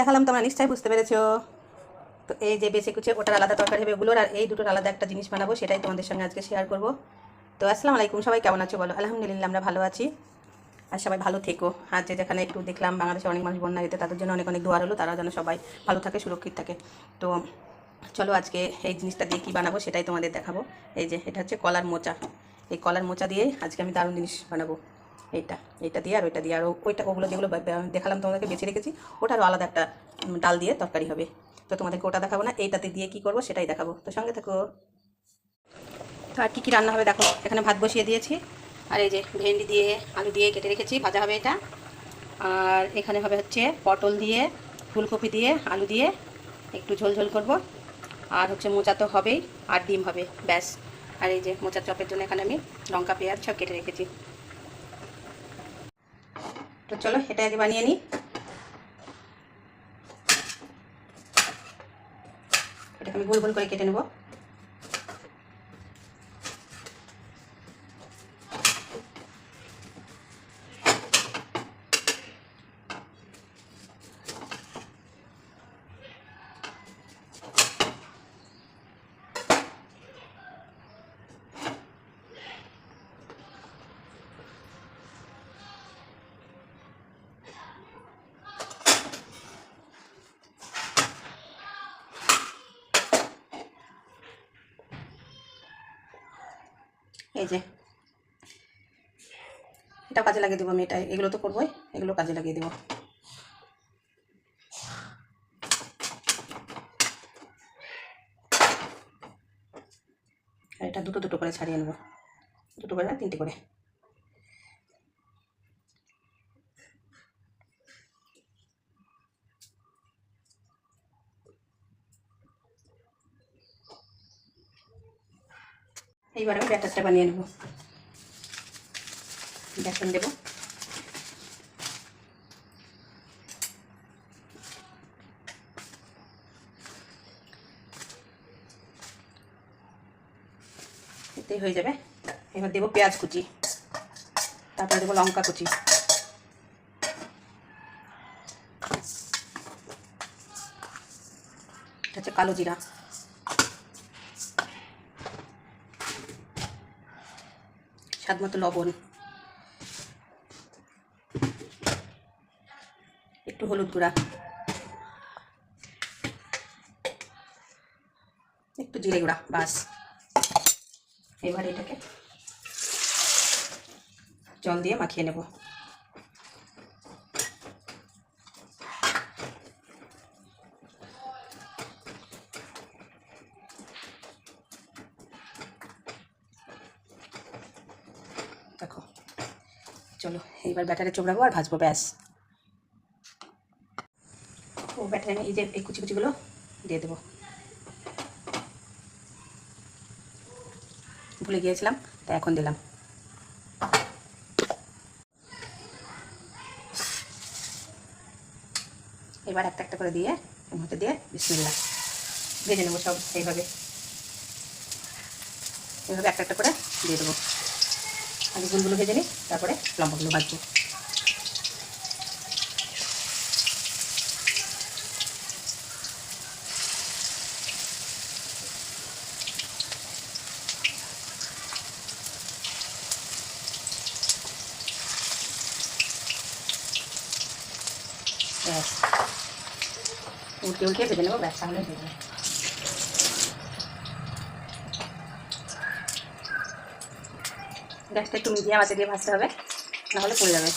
দেখালাম তোমরা নিশ্চয়ই বুঝতে পেরেছ। তো এই যে বেছে কুচে ওটার আলাদা তরকারি হবে ওগুলোর আর এই দুটোর আলাদা একটা জিনিস বানাবো, সেটাই তোমাদের সঙ্গে আজকে শেয়ার করব। তো আসসালামু আলাইকুম, সবাই কেমন আছো বলো? আলহামদুলিল্লাহ, আমরা ভালো আছি। আর সবাই ভালো থেকো। আর যে যেখানে একটু দেখলাম বাংলাদেশে অনেক মানুষ বন্যা যেতে তাদের জন্য অনেক অনেক দোয়ার হলো তারা যেন সবাই ভালো থাকে, সুরক্ষিত থাকে। তো চলো আজকে এই জিনিসটা দিয়ে কী বানাবো সেটাই তোমাদের দেখাবো। এই যে, এটা হচ্ছে কলার মোচা। এই কলার মোচা দিয়ে আজকে আমি দারুণ জিনিস বানাবো। এইটা এইটা দিয়ে আর ওইটা দিয়ে। আর ওইটা, ওগুলো যেগুলো দেখালাম তোমাদেরকে, বেছে রেখেছি, ওটারও আলাদা একটা ডাল দিয়ে তরকারি হবে। তো তোমাদেরকে ওটা দেখাবো না, এইটাতে দিয়ে কি করব সেটাই দেখাবো। তো সঙ্গে থাকো। তো আর কী কী রান্না হবে দেখো, এখানে ভাত বসিয়ে দিয়েছি। আর এই যে ভেন্ডি দিয়ে, আলু দিয়ে কেটে রেখেছি, ভাজা হবে এটা। আর এখানে হবে হচ্ছে পটল দিয়ে, ফুলকপি দিয়ে, আলু দিয়ে একটু ঝোল ঝোল করব। আর হচ্ছে মোচা তো হবেই, আর ডিম হবে, ব্যাস। আর এই যে মোচার চপের জন্য এখানে আমি লঙ্কা, পেঁয়াজ সব কেটে রেখেছি। তো চলো এটা আগে বানিয়ে নিই। এটাকে আমি গোল গোল করে কেটে নেব। এই যে। এটা কাজে লাগিয়ে দেবো আমি, এটা এগুলো তো করবোই, এগুলো কাজে লাগিয়ে দেবো। এটা দুটো দুটো করে ছাড়িয়ে নেব। দুটো করে না, তিনটে করে। এইবার আমি ব্যাটারটা বানিয়ে নেব। বেসন দেবো। এতেই হয়ে যাবে। এবার দেবো পেঁয়াজ কুচি। তারপরে দেবো লঙ্কা কুচি। এটা হচ্ছে কালো জিরা। স্বাদ মতো লবণ। একটু হলুদ গুঁড়া। একটু জিরে গুঁড়া বাস এবার এটাকে জল দিয়ে মাখিয়ে নেব দেখো চলো, এইবার ব্যাটারে চোবড়াবো আর ভাজবো, ব্যাস। ও, ব্যাটারে আমি এই যে এই কুচি কুচিগুলো দিয়ে দেবো। ভুলে গিয়েছিলাম, তাই এখন দিলাম। এবার একটা একটা করে দিয়ে মধ্যে দিয়ে বিসমিল্লা। ভেজে নেব সব এইভাবে। এইভাবে একটা একটা করে দিয়ে দেবো। আগে গুলগুলো ভেজে নিই, তারপরে লম্বাগুলো ভাজবো। ব্যাস। উল্টে উল্টে ভেজে নেব, ব্যাস, তাহলে ভেজে গ্যাসটা একটু মিডিয়াম আছে দিয়ে ভাজতে হবে নাহলে পড়ে যাবে।